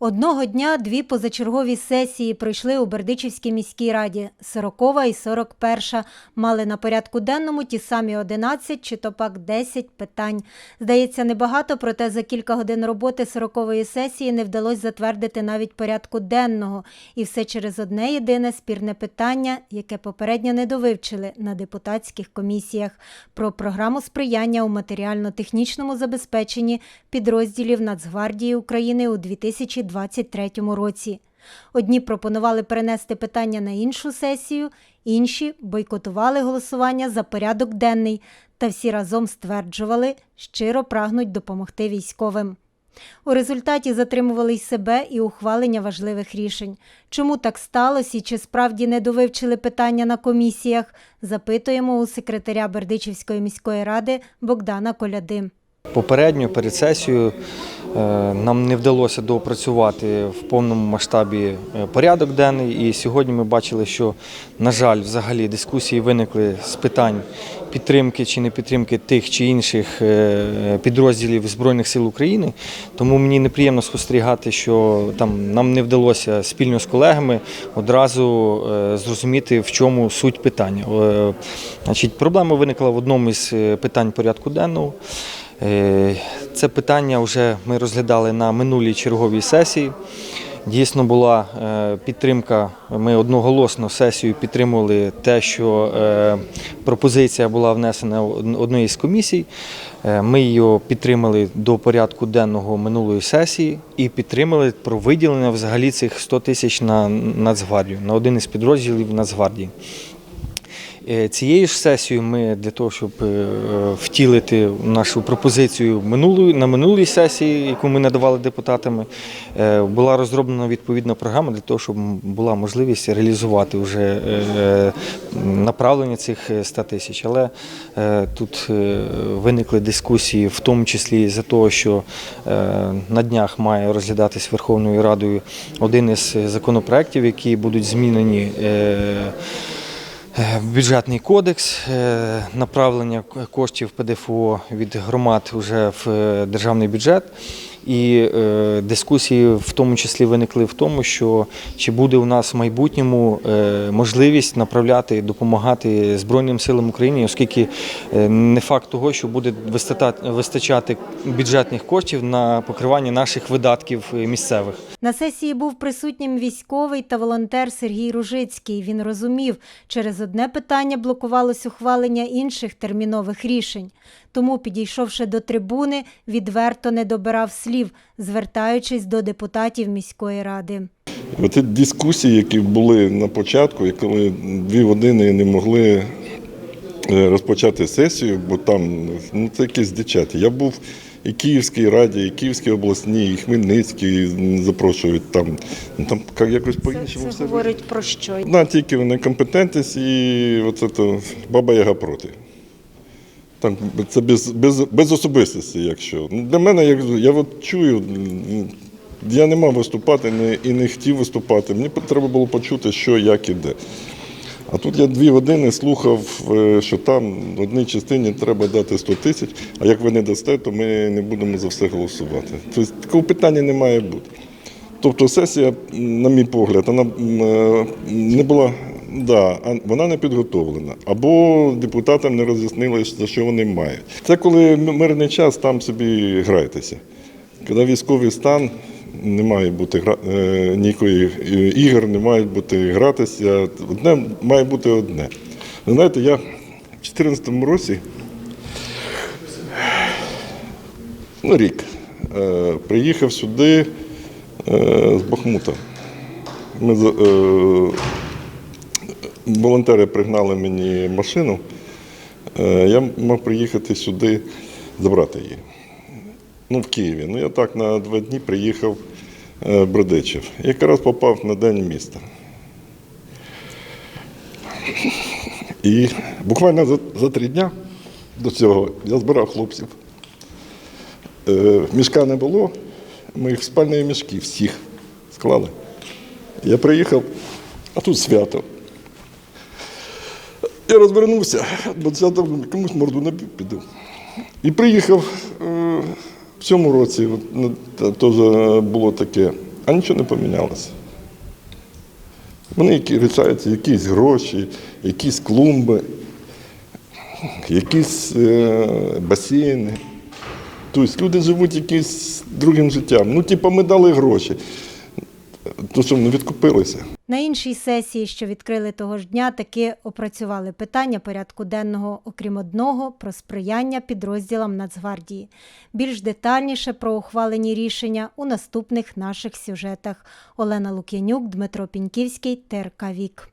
Одного дня дві позачергові сесії пройшли у Бердичівській міській раді. 40 і 41 мали на порядку денному ті самі 11 чи то пак 10 питань. Здається, небагато, проте за кілька годин роботи 40-ї сесії не вдалося затвердити навіть порядку денного. І все через одне єдине спірне питання, яке попередньо не довивчили на депутатських комісіях про програму сприяння у матеріально-технічному забезпеченні підрозділів Нацгвардії України у 2023 році. Одні пропонували перенести питання на іншу сесію, інші бойкотували голосування за порядок денний та всі разом стверджували, щиро прагнуть допомогти військовим. У результаті затримували й себе і ухвалення важливих рішень. Чому так сталося і чи справді не довивчили питання на комісіях, запитуємо у секретаря Бердичівської міської ради Богдана Коляди. Попередньо перед сесією нам не вдалося доопрацювати в повному масштабі е, порядок денний. І сьогодні ми бачили, що, на жаль, взагалі дискусії виникли з питань підтримки чи не підтримки тих чи інших е, підрозділів Збройних сил України. Тому мені неприємно спостерігати, що там нам не вдалося спільно з колегами одразу е, зрозуміти, в чому суть питання. Е, Значить, проблема виникла в одному із е, питань порядку денного. Е, Це питання вже ми розглядали на минулій черговій сесії. Дійсно була е, підтримка. Ми одноголосно сесію підтримували те, що е, пропозиція була внесена однієї з комісій. Ми її підтримали до порядку денного минулої сесії і підтримали про виділення взагалі цих 100 тисяч на Нацгвардію, на один із підрозділів Нацгвардії. Е, Цією ж сесією ми для того, щоб е, втілити нашу пропозицію минулої на минулій сесії, яку ми надавали депутатами, е, була розроблена відповідна програма для того, щоб була можливість реалізувати вже направлення цих 100 тисяч. Але тут виникли дискусії, в тому числі за того, що на днях має розглядатись Верховною Радою один із законопроєктів, які будуть змінені. Е, Бюджетний кодекс, е, направлення коштів ПДФО від громад вже в е, державний бюджет. І е, дискусії в тому числі виникли в тому, що чи буде у нас в майбутньому е, можливість направляти, допомагати Збройним силам України, оскільки е, не факт того, що буде вистачати бюджетних коштів на покривання наших видатків е, місцевих. На сесії був присутнім військовий та волонтер Сергій Ружицький. Він розумів, через одне питання блокувалось ухвалення інших термінових рішень. Тому, підійшовши до трибуни, відверто не добирав слів, звертаючись до депутатів міської ради. Оці дискусії, які були на початку, коли дві години не могли е, розпочати сесію, бо там ну, це якісь дичаті. Я був і Київській раді, і Київській обласній, і Хмельницькій запрошують там. Ну, там якось по-іншому все. говорить про що? Да, тільки некомпетентність і оце то баба Яга проти. Там, це без, без, без особистості, якщо. Ну, Для мене, як, я от чую, я не мав виступати не, і не хотів виступати. Мені треба було почути, що, як і де. А тут я дві години слухав, е, що там в одній частині треба дати 100 тисяч, а як ви не дасте, то ми не будемо за все голосувати. Тобто такого питання не має бути. Тобто сесія, на мій погляд, вона е, не була, да, вона не підготовлена. Або депутатам не роз'яснили, за що вони мають. Це коли мирний час, там собі грайтеся. Коли військовий стан, не має бути гра... е, ніякої е, ігор, не має бути гратися. Одне має бути одне. Ви знаєте, я в 2014 році, ну рік, е, приїхав сюди з Бахмута. Ми, волонтери пригнали мені машину. Е, я мав приїхати сюди забрати її. Ну, в Києві. Ну, я так на два дні приїхав е, в Бродичів. Якраз попав на день міста. І буквально за, за три дня до цього я збирав хлопців. Е, мішка не було, ми їх в спальні мішки всіх склали. Я приїхав, а тут свято. Я розвернувся, бо там комусь морду не піду. І приїхав е, в цьому році, от, ну, теж було таке а нічого не помінялося. Вони рішаються якісь гроші, якісь клумби, якісь е, басейни. Тобто люди живуть якимось другим життям. Ну, типу, ми дали гроші. То що не відкупилися. На іншій сесії, що відкрили того ж дня, таки опрацювали питання порядку денного, окрім одного, про сприяння підрозділам Нацгвардії. Більш детальніше про ухвалені рішення у наступних наших сюжетах. Олена Лук'янюк, Дмитро Піньківський, ТРК Вік.